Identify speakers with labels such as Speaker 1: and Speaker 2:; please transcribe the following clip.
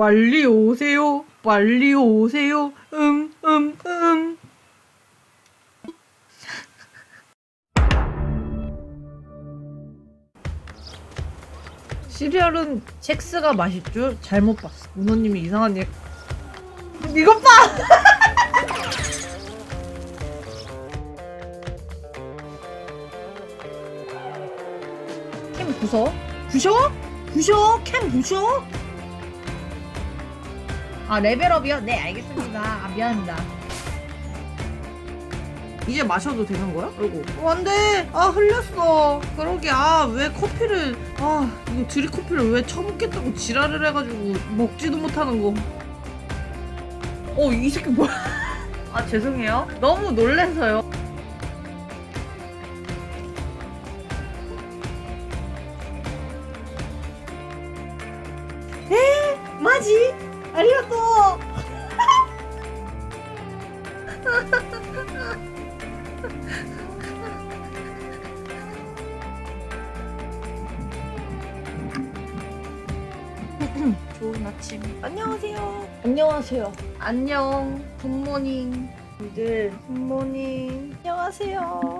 Speaker 1: 빨리 오세요. 빨리 오세요. 응, 응, 응. 시리얼은 첵스가 맛있죠? 잘못 봤어. 문호님이 이상한 얘. 이것 봐! 캠 부숴? 부셔? 부셔? 캠 부셔? 아 레벨업이요? 네 알겠습니다. 아 미안합니다. 이제 마셔도 되는 거야? 아이고. 어, 안돼! 아 흘렸어. 그러게. 아 왜 커피를 아 이거 드립 커피를 왜 처먹겠다고 지랄을 해가지고 먹지도 못하는 거어이 새끼 뭐야? 아 죄송해요. 너무 놀래서요. 에? 마지 아리가또 좋은 아침. 안녕하세요. 안녕하세요. 안녕. 굿모닝. 이들 굿모닝. 안녕하세요.